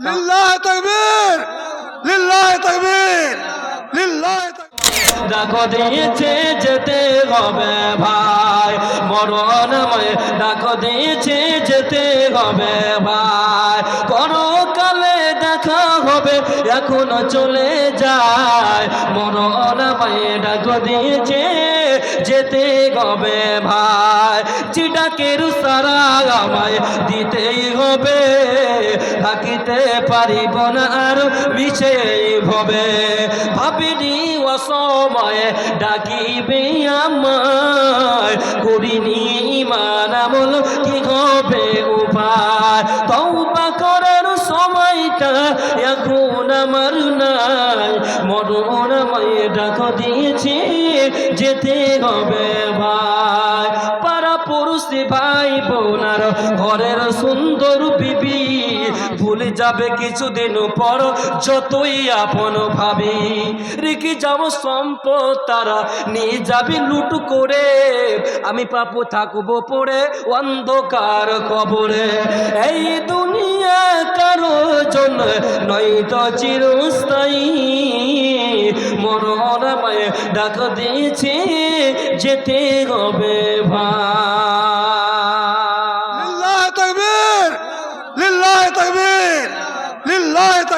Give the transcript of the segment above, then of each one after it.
লিল্লাহ তাকবীর লিল্লাহ তাকবীর, লিল্লাহ ডাকো দিয়েছে যেতে হবে ভাই মরণময় ডাকো দিয়েছে যেতে হবে ভাই। পরকালে দেখা হবে, এখনও চলে যায় মরণময় ডাকো দিয়েছে যেতে হবে ভাই। চিটাকের সারা আমায় দিতেই হবে। থাকিতে পারিব না আর মিছে ভবে। ভাবিনি অসময়ে ডাকিবে আমায়। করিনি ইমান আমল, কি হবে উপায়? তৌবা করার সময়টা এখন আমার নাই মরণ আমায় ডাক দিয়েছে যেতে হবে ভাই। পাড়া পুরুষ ভাই বোনার ঘরের সুন্দর বিবি ভুলে যাবে কিছুদিন পর যতই আপন ভাবি। রেখে যাব সম্পদ তারা নিয়ে যাবে লুট করে। আমি পাপু থাকব পড়ে অন্ধকার কবরে। এই দুনিয়া কারও জন্য নয় তো চিরস্থায়ী। মরণ মায়ে ডাক দিয়েছে, যেতে হবে ভাই।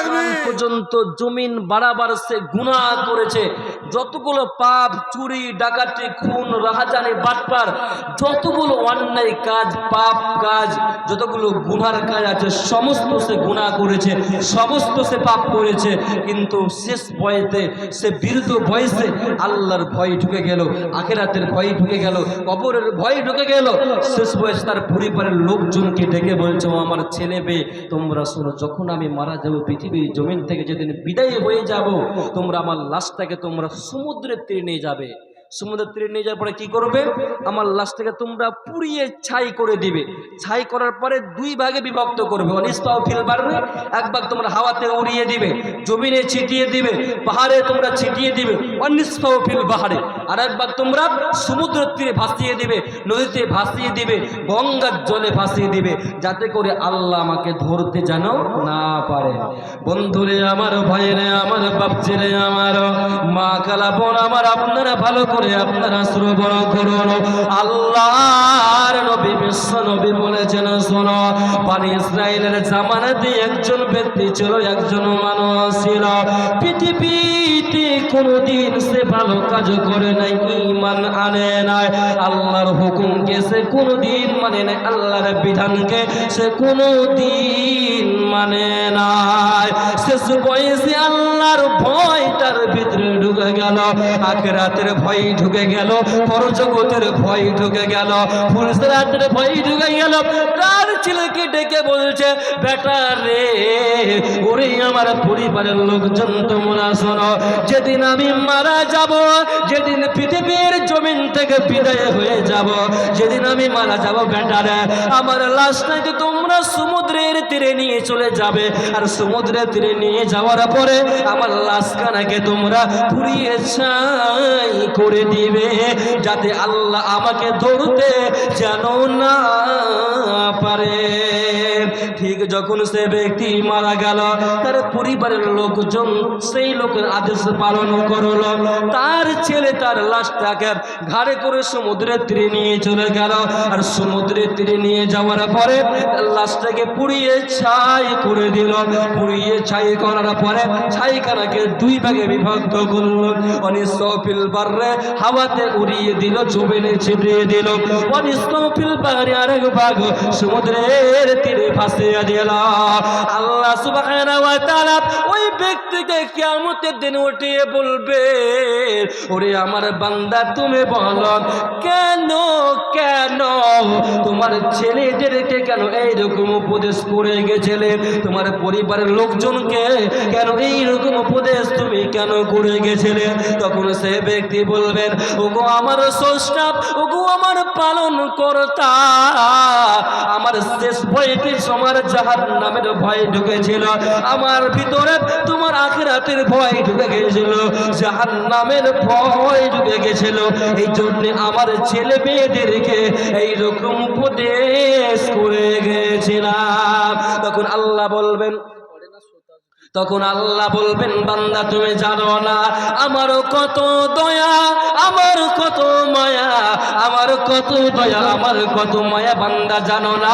লিল্লাহ তাকবীর পর্যন্ত জমিন বাড়াবার সে গুণা করেছে। যতগুলো পাপ, চুরি, ডাকাতি, খুন, রাহাজানি, বাটপার, যতগুলো অন্যায় কাজ, পাপ কাজ, যতগুলো গুনার কাজ আছে, সমস্ত সে গুণা করেছে, সমস্ত সে পাপ করেছে। কিন্তু শেষ বয়সে, সে বৃদ্ধ বয়সে আল্লাহর ভয় ঢুকে গেল, আখেরাতের ভয় ঢুকে গেল, কবরের ভয় ঢুকে গেল। শেষ বয়সে তার পরিবারের লোকজনকে ডেকে বলছে আমার ছেলে মেয়ে, তোমরা শোনো, যখন আমি মারা যাব, পৃথিবীর জমিন থেকে যেদিন বিদায় হয়ে যাব, তোমরা আমার লাশটাকে তোমরা সমুদ্রের তীরে নিয়ে যাবে। সমুদ্রের তীরে নিয়ে যাওয়ার পরে কি করবে? আমার লাশটাকে তোমরা পুড়িয়ে ছাই করে দিবে। ছাই করার পরে দুই ভাগে বিভক্ত করবে। অনিস্তাও ফিল পারবে এক ভাগ তোমরা হাওয়াতে উড়িয়ে দিবে, জমিনে ছিটিয়ে দিবে, পাহাড়ে তোমরা ছিটিয়ে দিবে। অনিস্তাও ফিল পাহাড়ে আর একবার তোমরা সমুদ্রের তীরে ভাসিয়ে দিবে, নদীতে ভাসিয়ে দিবে, গঙ্গার জলে ভাসিয়ে দিবে, যাতে করে আল্লাহ আমাকে ধরতে যেন না পারে। বন্ধুরে আমার, ভাইরে আমার বাপচিরে আমার, মা কালা বোন আমার, আপনারা ভালো করে আপনারা শ্রবণ করুন। আল্লাহর নবী বিশ্ব নবী বলেছেন, শোনো পানি ইসরায়েলের জামানাতে একজন ব্যক্তি ছিল, একজন মানুষ ছিল। পৃথিবীতে কোনোদিন সে ভালো কাজ করে নাই ইমান আনে নাই। আল্লাহর হুকুমকে সে কোনোদিন মানে নাই, আল্লাহর বিধানকে সে কোনোদিন মানে নাই। শেষ বয়সে আল্লাহর ভয় তার ঢুকে গেল। আখেরাতের ভয় ঢুকে গেল, পরজগতের ভয় ঢুকে গেল। ফুলসরাতের ভয় ঢুকে গেল। তার ছেলেকে ডেকে বলছে, বেটা রে, ওরে আমার পরিবারের লোকজন তোমরা শোনো, যেদিন আমি মারা যাব, যেদিন পৃথিবীর জমিন থেকে বিদায় হয়ে যাব, যেদিন আমি মারা যাব বেটারে আমার লাশটাকে তোমরা সমুদ্রের তীরে নিয়ে চলে যাবে। আর সমুদ্রের তীরে নিয়ে যাওয়ার পরে আমার লাশখানাকে তোমরা পুড়িয়ে ছাই করে দিবে যাতে আল্লাহ আমাকে ধরতে যেন না পারে। ঠিক যখন সে ব্যক্তি মারা গেল, তার পরিবারের লোকজন সেই লোকের আদেশ পালন করল। তার ছেলে তার লাশটাকে ঘাড়ে করে সমুদ্রের তীরে নিয়ে চলে গেল। আর সমুদ্রের তীরে নিয়ে যাওয়ার পরে লাশটাকে পুড়িয়ে ছাই করে দিল। পুড়িয়ে ছাই করার পরে ছাইখানাকে দুই ভাগে বিভক্ত করল। হাওয়াতে উড়িয়ে দিল ছিটিয়ে দিল। সমুদ্রের তীরে ভাসিয়ে দিল। আল্লাহ ওই ব্যক্তিকে কিয়ামতের দিন উঠিয়ে বলবে, ওরে আমার বান্দা, তুমি বলো, কেন কেন তোমার ছেলেদেরকে কেন এইরকম উপদেশ করে গেছিলে? তোমার পরিবারের লোকজনকে কেন এইরকম উপদেশ তুমি কেন করে গেছিলে তখন সে ব্যক্তি বলবেন, ওগো আমার স্রষ্টা, ওগো আমার পালন কর্তা আমার শেষ বইতে সময় জাহার নামের ভয় ঢুকেছিল, আমার ভিতরে তোমার আখেরাতের ভয় ঢুকে গেছিল জাহার নামের ভয় ঢুকে গেছিল। এই জন্য আমার ছেলে মেয়েদেরকে এইরকম উপদেশ করে গেছিলাম। তখন আল্লাহ বলবেন তখন আল্লাহ বলবেন, বান্দা, তুমি জানো না, আমারও কত দয়া আমার কত মায়া আমার কত দয়া, আমার কত মায়া, বান্দা, জানো না।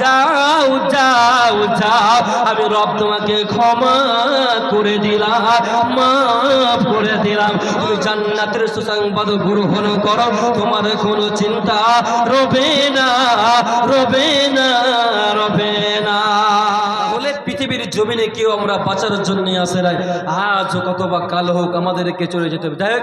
যাও যাও যাও, আমি রব তোমাকে ক্ষমা করে দিলাম, মাফ করে দিলাম। তুমি জান্নাতের সুসংবাদ গ্রহণ করো, তোমার কোনো চিন্তা রবে না রবে না রবে না। পৃথিবীর জমিনে কেউ আমরা বাঁচার জন্য আসে নাই। আজ কত বা কাল হোক আমাদেরকে চলে যেতে হবে। যাই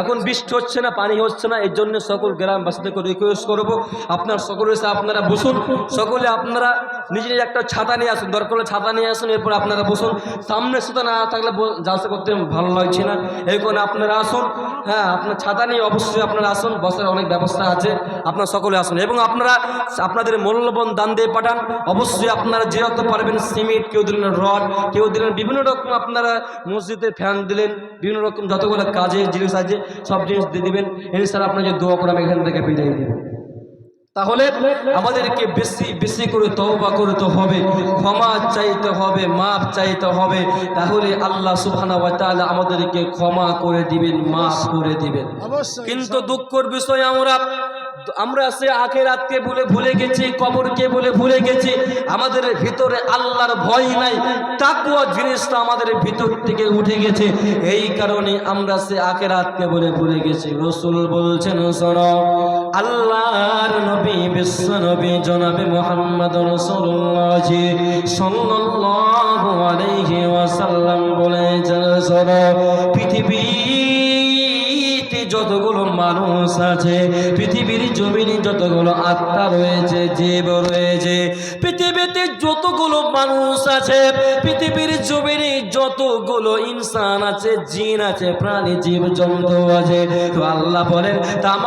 এখন বৃষ্টি হচ্ছে না, পানি হচ্ছে না এর জন্য সকল গ্রামবাসীদেরকে রিকোয়েস্ট করব। আপনার সকলের সাথে আপনারা বসুন। সকলে আপনারা নিজের একটা ছাতা নিয়ে আসুন, দরকার হলে ছাতা নিয়ে আসুন, এরপর আপনারা বসুন। সামনে সুতা না থাকলে জালসা করতে ভালো লাগছে না। এই কারণে আপনারা আসুন হ্যাঁ আপনার ছাতা নিয়ে অবশ্যই আপনারা আসুন, বসার অনেক ব্যবস্থা আছে, আপনারা সকলে আসুন। এবং আপনারা আপনাদের মূল্যবান দান দিয়ে পাঠান, অবশ্যই আপনারা যে যত পারবেন সিমেন্ট, কেউ দিলেন রড, কেউ দিলেন বিভিন্ন রকম আপনারা মসজিদে ফ্যান দিলেন, বিভিন্ন রকম যতগুলো কাজের জিনিস আছে, সব জিনিস দিয়ে দিবেন। এছাড়া আপনার যে দোয়া করে আমি এখান থেকে বিদায় দেবেন তাহলে আমাদেরকে বেশি বেশি করে তওবা করতে হবে ক্ষমা চাইতে হবে মাপ চাইতে হবে। তাহলে আল্লাহ সুবহানাহু ওয়া তাআলা আমাদেরকে ক্ষমা করে দিবেন মাফ করে দিবেন। কিন্তু দুঃখের বিষয় আমরা আমরা সে আখেরাতকে বলে ভুলে গেছি কবরকে বলে ভুলে গেছি। আমাদের ভিতরে আল্লাহর ভয় নাই তাকুয়া জিনিসটা আমাদের ভিতর থেকে উঠে গেছে। এই কারণে আমরা সে আখেরাতকে বলে ভুলে গেছি। রসুল বলছেন শোনো আল্লাহর নবী বিশ্ব নবী জনাবে মোহাম্মদ রসুল্লাহ সাল্লাল্লাহু আলাইহি ওয়াসাল্লাম বলে শোনো পৃথিবীতে যতগুলো মানুষ আছে, পৃথিবীর জমিনে যতগুলো আত্মা রয়েছে, জীব রয়েছে, পৃথিবীতে যতগুলো মানুষ আছে, পৃথিবীর জমিনে যতগুলো ইনসান আছে, জিন আছে, প্রাণী, জীব, জন্তু আছে, তো আল্লাহ বলেন তাম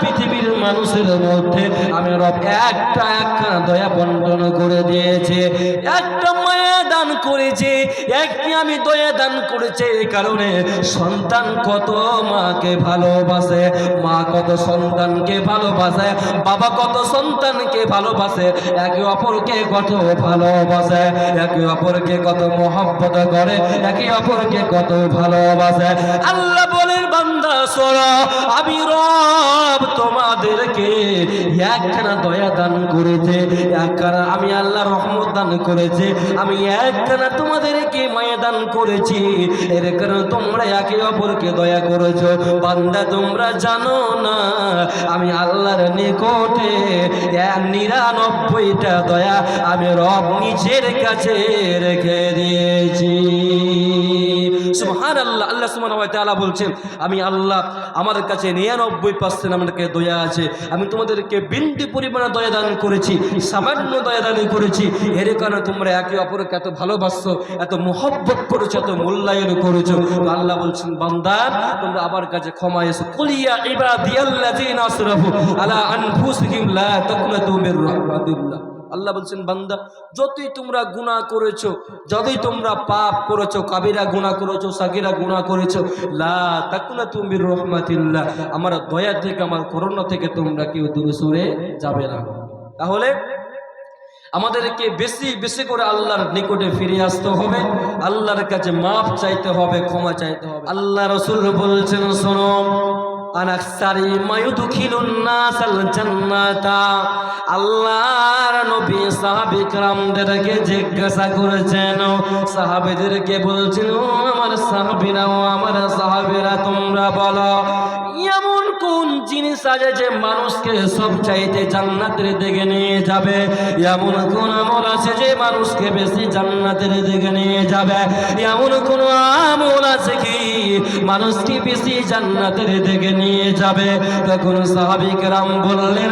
পৃথিবীর মানুষের মধ্যে আমি রব একটা একটা দয়া বন্টন করে দিয়েছে, একটা মায়া দান করেছে, একটি আমি দয়া দান করেছে এই কারণে সন্তান কত মাকে ভালোবাসে? মা কত সন্তানকে ভালোবাসে? বাবা কত সন্তানকে ভালোবাসে? একে অপরকে কত ভালোবাসে? একে অপরকে কত মহব্বত করে? একে অপরকে কত ভালোবাসে? আল্লাহ বলেন, বান্দা সরা আমি রব তোমাদেরকে একখানা দয়া দান করেছে, একখানা আমি আল্লাহ রহমত দান করেছে, আমি একখানা তোমাদেরকে মায়া দান করেছি, এর কারণে তোমরা একে অপরকে দয়া করেছ। বান্দা, তোমরা জানো না, আমি আল্লাহর নিকটে নিরানব্বইটা দয়া আমি রব নিজের কাছে রেখে দিয়েছি। সুবহান আল্লাহ আল্লাহ ওয়া বলছেন, আমি আল্লাহ আমার কাছে নিরানব্বই পার্সেন্ট আমাদেরকে দয়া আছে। আমি তোমাদেরকে বিন্দু পরিমাণে দয়া দান করেছি, সামান্য দয়া দান করেছি। এর কারণে তোমরা একে অপরকে এত ভালোবাসছো, এত মোহব্বত করেছ, এত মূল্যায়ন করেছ। আল্লাহ বলছেন, বান্দা, তোমরা আবার কাছে ক্ষমা এসো। কুলিয়া ইবাদিয়াল্লাযিনা আসরাফু আলা আনফুসিহিম লা তাকনাতু মির রাহমাতিল্লাহ। আল্লাহ বলছেন, বান্দা, যতই তোমরা গুনাহ করেছ, যতই তোমরা পাপ করেছ কাবিরা গুনাহ করেছ, সাকিরা গুনাহ করেছ, লা তাকুনা তুমি রহমাতিল্লাহ, আমার দয়া থেকে, আমার করোনা থেকে তোমরা কেউ দূরে সরে যাবে না। তাহলে আমাদেরকে বেশি বেশি করে আল্লাহর নিকটে ফিরে আসতে হবে, আল্লাহর কাছে মাফ চাইতে হবে, ক্ষমা চাইতে হবে। আল্লাহ রসুল বলছেন, শোনো আনাকসারি মায়ু দুখিলুন নাসাল জান্নাতা। আল্লাহর নবী সাহাবী کرامদেরকে জিজ্ঞাসা করেছেন সাহাবীদেরকে বলছিল, আমার সাহাবীরা ও আমার সাহাবীরা তোমরা বলো জিনিস আছে যে মানুষকে সব চাইতে জান্নাতের দিকে নিয়ে যাবে। এমন কোন আমল আছে যে মানুষকে বেশি জান্নাতের দিকে নিয়ে যাবে? এমন কোন আমল আছে কি? মানুষকে বেশি জান্নাতের দিকে নিয়ে যাবে। তখন সাহাবিক রাম বললেন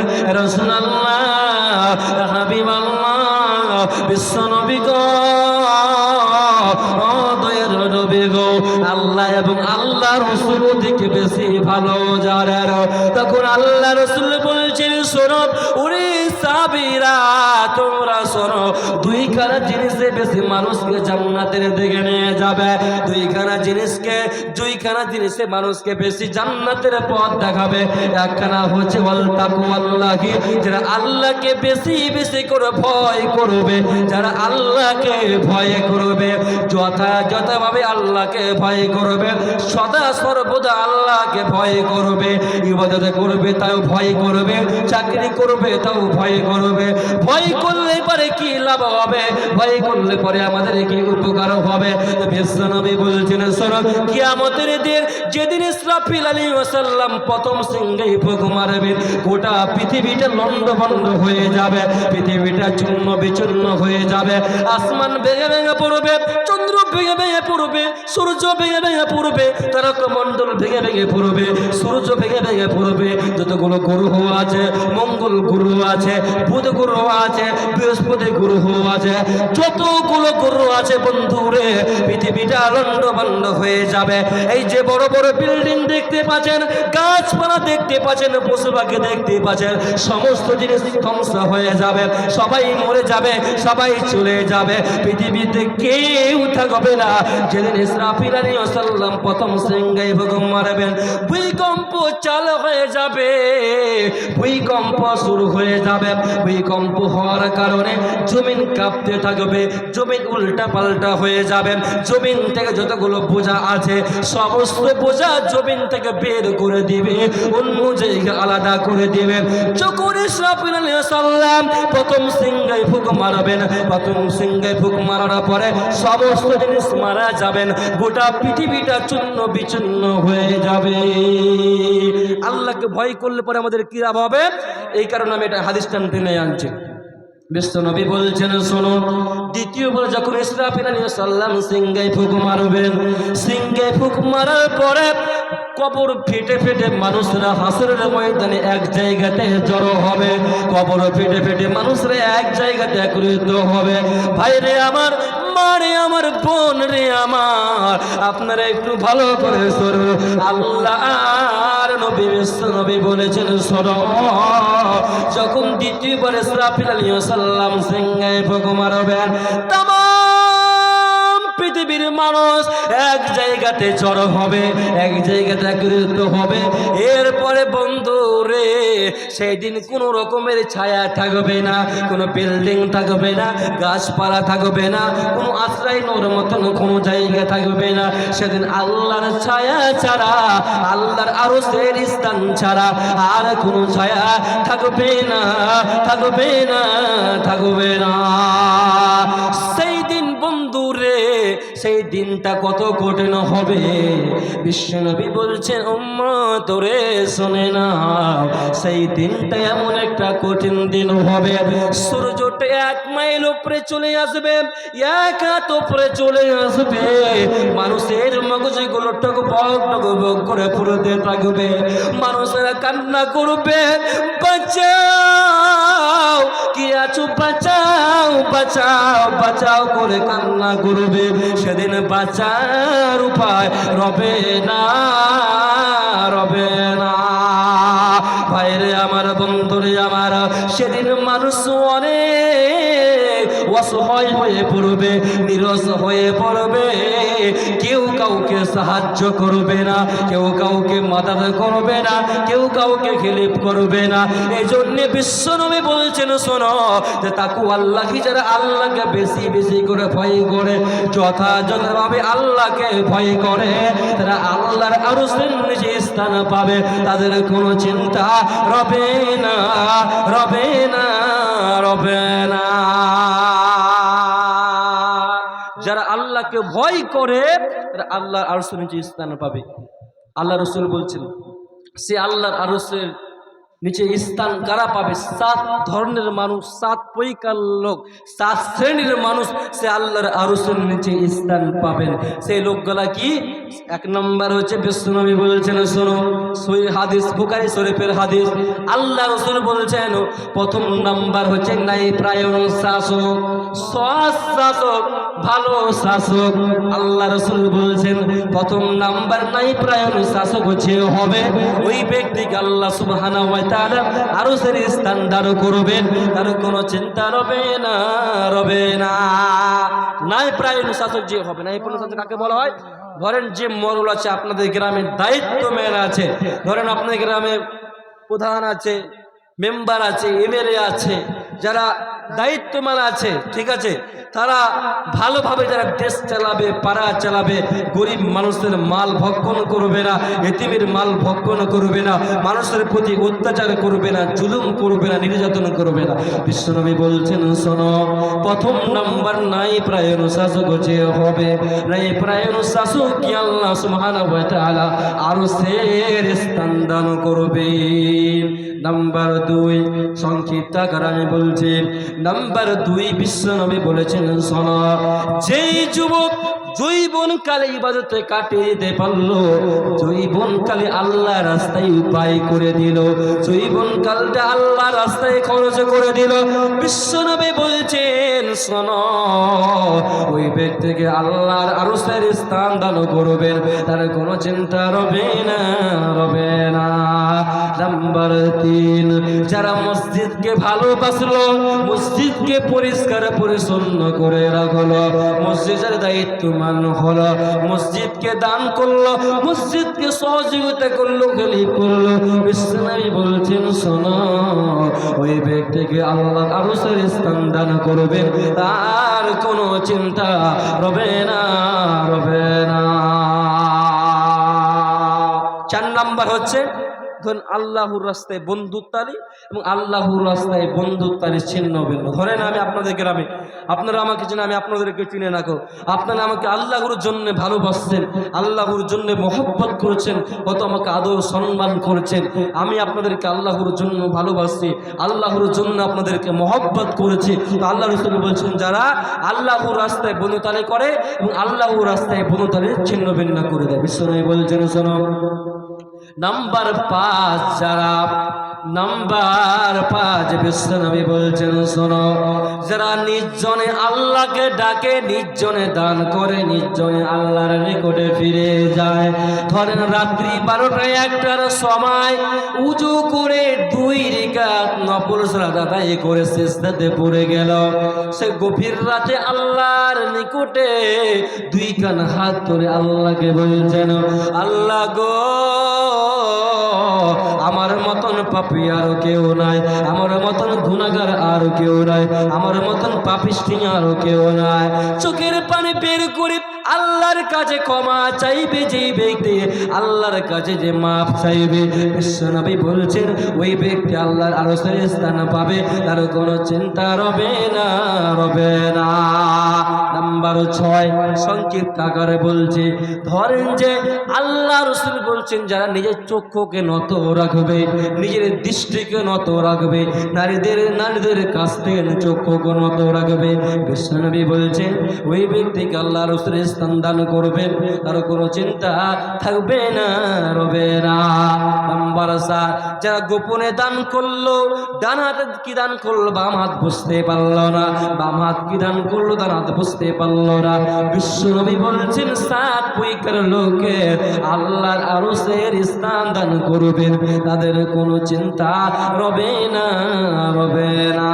হাবিব আল্লাহ বিশ্ব নবী গো ও দয়ার নবী গো, আল্লাহ এবং আল্লাহ রসুল দিকে বেশি ভালো তখন আল্লাহ রসুল বলছেন ওরে সাবিরা, তোমরা দুইখানা জিনিসে বেশি মানুষকে জান্নাতের দিকে নিয়ে যাবে। জিনিসকে জিনিসে মানুষকে বেশি জান্নাতের পথ দেখাবে। একখানা হচ্ছে তাকওয়াল্লাহি যারা আল্লাহকে বেশি বেশি করে ভয় করবে, যারা আল্লাহকে ভয় করবে, যথাযথভাবে আল্লাহকে ভয় করবে, সদা সর্বদা আল্লাহকে ভয় করবে। ইবাদত করবে, তাও ভয় করবে। চাকরি করবে, তাও ভয় করবে। ভয় করলে পরে কি লাভ হবে? ভয় করলে পরে আমাদের কি উপকার হবে? বিশ্বনবী বলছেন, শোনো, কিয়ামতের দিন যেদিন ইসরাফিল আলী ওয়াসাল্লাম প্রথম সিংহেই ফুক মারবেন, গোটা পৃথিবীটা লন্ড বন্ড হয়ে যাবে, পৃথিবীটা চূর্ণ বিচূর্ণ হয়ে যাবে। আসমান ভেঙে ভেঙে পড়বে, চন্দ্র ভেঙে ভেঙে পড়বে, সূর্য ভেঙে ভেঙে পড়বে তারকা মণ্ডল ভেঙে ভেঙে পড়বে, সূর্য ভেঙে ভেঙে পড়বে। যতগুলো গ্রহ আছে, মঙ্গল গ্রহ আছে, বুধ গ্রহ আছে, বৃহস্পতি গ্রহ আছে, যতগুলো গ্রহ আছে বন্ধুরে পৃথিবীটা লন্ড বন্ড হয়ে যাবে। এই যে বড় বড় বিল্ডিং দেখতে পাচ্ছেন, গাছপালা দেখতে পাচ্ছেন পশু পাখি দেখতে পাচ্ছেন, সমস্ত জিনিস ধ্বংস হয়ে যাবে। সবাই মরে যাবে, সবাই চলে যাবে। পৃথিবীতে কেউ থাকবে না। যেদিন ইসরাফিল আলী সাল্লাম প্রথম সিংহাই ভুগম মারবেন, ভূমিকম্প চালু হয়ে যাবে। ভূমিকম্প শুরু হয়ে যাবে। ভূমিকম্প হওয়ার কারণে জমিন কাঁপতে থাকবে, জমিন উল্টা পাল্টা হয়ে যাবে। জমিন থেকে যতগুলো বোঝা আছে, সমস্ত বোঝা জমিন থেকে বের করে দিবে অন্য জায়গা আলাদা করে দিবে। যখন ইসরাফিল আলাইহিস সালাম প্রথম সিংহায় ফুক মারবেন, প্রথম সিংহায় ফুক মারার পরে সমস্ত জিনিস মারা যাবেন, গোটা পৃথিবীটা চূর্ণ বিচূর্ণ হয়ে যাবে। আল্লাহকে ভয় করলে পরে আমাদের কি লাভ হবে? এই কারণে আমি এটা হাদিস টান টেনে আনছি। বিশ্ব নবী বলছেন, শোনো দ্বিতীয়বার যখন ইসরাফিল আলাইহিস সালাম সিংহায় ফুক মারবেন, সিংহায় ফুক মারার পরে কবর ফেটে ফেটে মানুষরা হাসরের ময়দানে এক জায়গাতে জড়ো হবে। কবর ফেটে ফেটে মানুষরা এক জায়গাতে একত্রিত হবে। ভাই রে আমার মা আমার বোন রে আমার। আপনারা একটু ভালো করে সরো আল্লাহ আর নবী, বিশ্ব নবী বলেছেন সর যখন দ্বিতীয়বার ইসরাফিল আলী সাল্লাম সিংহায় ভগমার হবেন তামাম পৃথিবীর মানুষ এক জায়গাতে জড়ো হবে, এক জায়গাতে একত্রিত হবে। এরপরে বন্ধু রে সেই দিন কোনো রকমের ছায়া থাকবে না, কোনো বিল্ডিং থাকবে না, গাছপালা থাকবে না, কোনো আশ্রয় নোর মতন কোনো জায়গা থাকবে না। সেদিন আল্লাহর ছায়া ছাড়া, আল্লাহর আরও সের স্থান ছাড়া আর কোনো ছায়া থাকবে না থাকবে না থাকবে না। সেই দিনটা কত কঠিন হবে? বিশ্বনবী বলছেন, উম্মা, তোরে শোনে না। সেই দিনটা এমন একটা কঠিন দিন হবে। সূর্যটা এক মাইল উপরে চলে আসবে, এক হাত উপরে চলে আসবে। মানুষের মগজগুলো টক বক টক বক করে ফুরতে থাকবে। মানুষেরা কান্না করবে বাঁচাও আছো বাঁচাও বাঁচাও বাঁচাও করে কান্না করবে। সেদিন বাঁচার উপায় রবে না রবে না। বাইরে আমার বন্ধুরে আমার, সেদিন মানুষ অনেক অসহায় হয়ে পড়বে নিরস হয়ে পড়বে। কেউ কাউকে সাহায্য করবে না, কেউ কাউকে মাদাদ করবে না, কেউ কাউকে হেল্প করবে না। এই জন্যে বিশ্বনবী বলছেন, শোনো, যে তাকু আল্লাহ যারা আল্লাহকে বেশি বেশি করে ভয় করে, যথাযথভাবে আল্লাহকে ভয় করে, তারা আল্লাহর আরও নিচে স্থান পাবে। তাদের কোনো চিন্তা রবে না রবে না, রবে আল্লাহকে ভয় করে তারা আল্লাহর নিচে স্থান পাবে। আল্লাহ রসুল বলছেন, সে আল্লাহর আরসের নিচে স্থান কারা পাবে? সাত ধরনের মানুষ, সাত পৈকার লোক, সাত শ্রেণির মানুষ, সে আল্লাহর আরসের নিচে স্থান পাবেন। সেই লোকগুলা কি? এক নম্বর হচ্ছে বিশ্বনবী বলছেন, শোনো সই হাদিস বুকারি শরীফের হাদিস। আল্লাহ রসুল বলছেন, প্রথম নাম্বার হচ্ছে, নাই প্রায়ণ শাসক, সৎ শাসক, ভালো শাসক। আল্লাহ রসুল বলছেন, প্রথম নাম্বার নাই প্রায়ণ শাসক হচ্ছে, হবে ওই ব্যক্তিকে আল্লাহ সুবহানাহু ওয়া তাআলা আরও সে স্থান দান করবেন। তার কোনো চিন্তা রবে না রবে না। নাই প্রায় শাসক যে হবে না এই অনুশাসক কাকে বলা হয়? ধরেন যে মরল আছে আপনাদের গ্রামের দায়িত্ব মেয়েরা আছে। ধরেন আপনাদের গ্রামে প্রধান আছে মেম্বার আছে, এমএলএ আছে, যারা দায়িত্বমান আছে, ঠিক আছে? তারা ভালোভাবে যারা দেশ চালাবে, পাড়া চালাবে, গরিব মানুষের মাল ভক্ষণ করবে না, এতিমের মাল ভক্ষণ করবে না, মানুষের প্রতি অত্যাচার করবে না, জুলুম করবে না, নির্যাতন করবে না। বিশ্বনবী বলছেন, শোনো, প্রথম নাম্বার নাই, প্রায় অনুশাসক যে হবে, নাই, প্রায় অনুশাসক আল্লাহ সুবহানাহু আরও সের স্থান দান করবে নাম্বার দুই সংক্ষিপ্ত আকার আমি বলছি। নাম্বার দুই বিশ্বনবী বলেছেন শোনো যেই যুবক জৈবনকালে ইবাদতে কাটিয়ে দিতে পারল। জৈবনকালে আল্লাহ রাস্তায় উপায় করে দিল। জৈবনকালটা আল্লাহ রাস্তায় খরচ করে দিল। বিশ্বনবী বলছেন, শোনো, ওই ব্যক্তিকে আল্লাহর আরশের স্থান দান করবেন। তার কোনো চিন্তা রবে না রবে না। নাম্বার তিন, যারা মসজিদকে ভালোবাসলো, মসজিদকে পরিষ্কার পরিচ্ছন্ন করে রাখল, মসজিদের দায়িত্বমান হলো, মসজিদকে দান করল, মসজিদকে সহযোগিতা করল হেল্প করল। বিশ্বনাবী বলছেন, শোনো, ওই ব্যক্তিকে আল্লাহ আরও স্থান দান করবেন তার কোনো চিন্তা রবে না রবে না। চার নাম্বার হচ্ছে ধরেন আল্লাহর রাস্তায় বন্ধুত্বালি এবং আল্লাহর রাস্তায় বন্ধুত্বালি ছিন্ন ভিন্ন। ধরেন আমি আপনাদের গ্রামে, আপনারা আমাকে চিনে আমি আপনাদেরকে চিনে রাখো আপনারা আমাকে আল্লাহর জন্য ভালোবাসছেন, আল্লাহর জন্য মহব্বত করেছেন, কত আমাকে আদর সম্মান করেছেন। আমি আপনাদেরকে আল্লাহর জন্য ভালোবাসি, আল্লাহর জন্য আপনাদেরকে মহব্বত করেছি। তো আল্লাহ রসুল বলছেন, যারা আল্লাহর রাস্তায় বন্ধুতালি করে এবং আল্লাহর রাস্তায় বন্ধুতালি ছিন্ন ভিন্ন করে দেয়। বিশ্বনবী বলছেন, শোনো। নাম্বার পাঁচ যারা নাম্বার পাঁচ বিশ্ব বিশ্বনবী বলছেন, শোনো, যারা নির্জনে আল্লাহকে ডাকে নির্জনে দান করে নির্জনে আল্লাহর নিকটে ফিরে যায়। ধরেন রাত্রি বারোটায় একটার সময় উজু করে দুই রেখাত সালাত আদায় করে শেষদাতে পড়ে গেল। সে গভীর রাতে আল্লাহর নিকটে দুই কান হাত ধরে আল্লাহকে বলছেন, আল্লাহ গো আমার মতন পাপি আর কেউ নাই। আমার মতন গুণাগার আর কেউ নাই। আমার মতন পাপিষ্টি আর কেউ নাই। চোখের পানি বের করে আল্লাহর কাছে ক্ষমা চাইবে যে ব্যক্তি, আল্লাহর কাছে যে মাপ চাইবে। বিশ্বনবী বলছেন, ওই ব্যক্তি আল্লাহর আরও স্থান পাবে, তার কোনো চিন্তা রবে না রবে না। নাম্বার ছয় সংক্ষিপ্ত আকারে বলছে, ধরেন যে আল্লাহ রসুল বলছেন, যারা নিজের চক্ষুকে নত রাখবে নিজের দৃষ্টিকে নত রাখবে, নারীদের নারীদের কাছ থেকে চক্ষুকে নত রাখবে। বিশ্বনবী বলছেন, ওই ব্যক্তিকে আল্লাহ রসুলের স্থান দান করবেন, তার কোনো চিন্তা থাকবে না, রবে না। নাম্বার যারা গোপনে দান করল, ডান হাত কি দান করল, বাম হাত বুঝতে পারল না। বাম হাত কি দান করল, ডান হাত বুঝতে পারল না। বিশ্বনবী বলছেন, সাত পৈকার লোকের আল্লাহর আরশের স্থান দান করবেন। তাদের কোনো চিন্তা রবে না রবে না।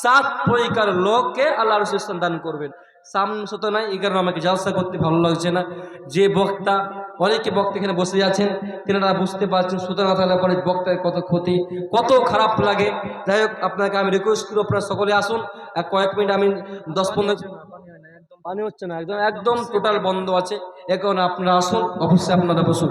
সাত পৈকার লোককে আল্লাহর আরশের স্থান দান করবেন। সামনে শত নাই এই কারণে আমাকে জলসা করতে ভালো লাগছে না। যে বক্তা অনেকে বক্তা এখানে বসে আছেন তেনারা বুঝতে পারছেন সুতরাং তাহলে পরে বক্তার কত ক্ষতি কত খারাপ লাগে। যাই হোক আপনাকে আমি রিকোয়েস্ট করি আপনারা সকলে আসুন। কয়েক মিনিট আমি দশ পনেরো পানি হচ্ছে না একদম একদম টোটাল বন্ধ আছে। এখন আপনারা আসুন অবশ্যই আপনারা বসুন।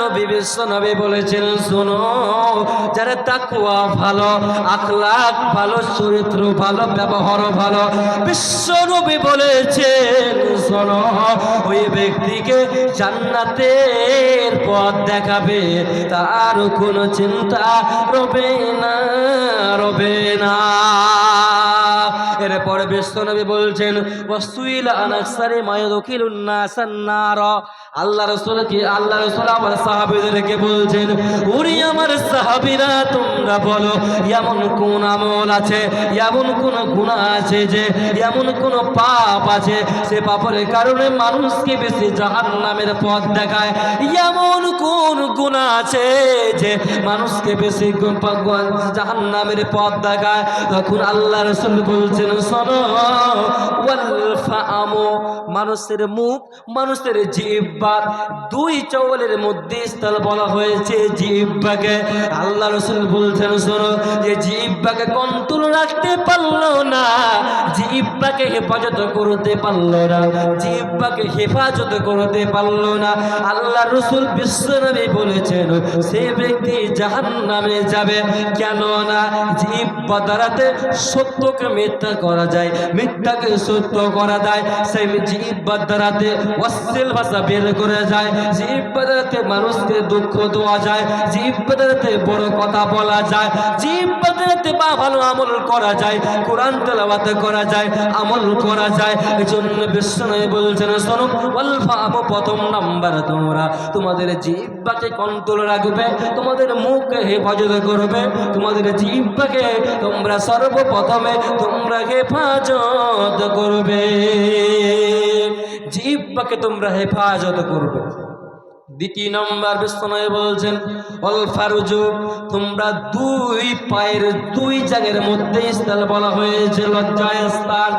নবী, বিশ্ব নবী বলেছেন, শোনো, যারা তাকওয়া ভালো, আখলাক ভালো, চরিত্র ভালো, ব্যবহার ভালো, বিশ্ব নবী বলেছেন, শোনো, ওই ব্যক্তিকে জান্নাতের পথ দেখাবে, তার কোনো চিন্তা রবে না রবে না। এরপরে বিশ্বনবী বলছেন ওয়াসুইল আনাকসারে মায়দখিলুন নাসান্নার আল্লাহ রসুলকে আল্লাহ রসুল আমার সাহাবিদেরকে বলছেন, উনি আমার সাহাবিরা, তোমরা বলো, এমন কোন আমল আছে, এমন কোন গুণা আছে যে, এমন কোন পাপ আছে, সে পাপের কারণে মানুষকে বেশি জাহান নামের পথ দেখায়। এমন কোন গুণা আছে যে, মানুষকে বেশি জাহান নামের পথ দেখায়? তখন আল্লাহ রসুল বলছেন ফাআমু, মানুষের মুখ, মানুষের জিব্বা দুই চৌলের মধ্যে স্থল বলা হয়েছে জিব্বাকে আল্লাহ রসুল বলছেন, শোনো, যে জিব্বাকে কন্ট্রোল রাখতে পারল না জিব্বাকে হেফাজত করতে পারল না। জিব্বাকে হেফাজত করতে পারল না। আল্লাহ রসুল বিশ্বনবী বলেছেন, সে ব্যক্তি জাহান নামে যাবে। কেন না জিব্বা দ্বারাতে সত্যকে মিথ্যা করা যায়, মিথ্যাকে সত্য করা যায়। সেই জিব্বার দ্বারাতে অশ্লীল ভাষা বের করে যায়। জিব্বা দ্বারাতে মানুষকে দুঃখ দেওয়া যায়। জিব্বা দ্বারাতে বড় কথা বলা যায়। জিব্বা দ্বারাতে বা ভালো আমল করা যায়। কোরআন তেলাওয়াত করা যায়। আমল করা যায়। এই জন্য বিশ্বনয় বলছেন, শোনো অল্পা প্রথম নাম্বার তোমরা। তোমাদের জিব্বাকে কন্ট্রোল রাখবে, তোমাদের মুখকে হেফাজত করবে, তোমাদের জিব্বাকে তোমরা সর্বপ্রথমে তোমরা হেফাজত করবে। জিব্বাকে তোমরা হেফাজত করবে। দ্বিতীয় নম্বর বিশ্বনয় বলছেন অল ফারুজু তোমরা দুই পায়ের দুই জায়গার মধ্যে স্থান বলা হয়েছে, লজ্জায় স্থান।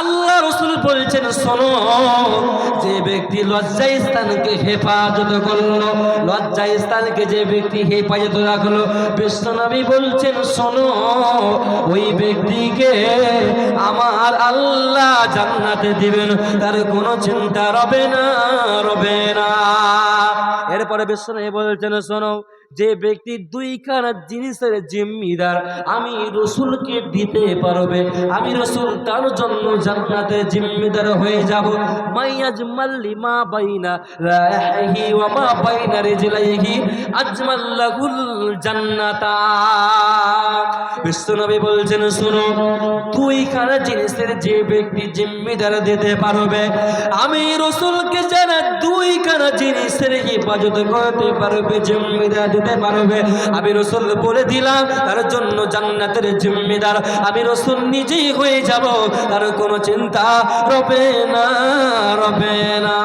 আল্লাহ রসুল বলছেন, শোনো, যে ব্যক্তি লজ্জায় স্থানকে হেফাজত করল, লজ্জায় স্থানকে যে ব্যক্তি হেফাজত রাখল, বিশ্বনবী বলছেন, শোনো, ওই ব্যক্তিকে আমার আল্লাহ জান্নাতে দিবেন, তার কোনো চিন্তা রবে না রবে না। এরপরে বিশ্বনবী বলছেন শোনো যে ব্যক্তি দুইখানা জিনিসের জিম্মিদার, আমি রসুলকে দিতে পারবে। আমি রসুল তার জন্য জান্নাতে জিম্মিদার হয়ে যাব। মাইয়াজ মাল্লি মা বাইনা রাহি ওয়া মা বাইনা রিজলাইহি আজমাল্লাহুল জান্নাতা। বিশ্বনবী বলছেন, শুনো, দুইখানা জিনিসের যে ব্যক্তি জিম্মিদার দিতে পারবে, আমি রসুলকে যারা দুইখানা জিনিসের হেফাজত করতে পারবে, জিম্মিদার দিতে পারবে। আমি রসুল বলে দিলাম, তার জন্য জান্নাতের জিম্মিদার। আমি রসুল নিজেই হয়ে যাব, তার কোনো চিন্তা রবে না রবে না।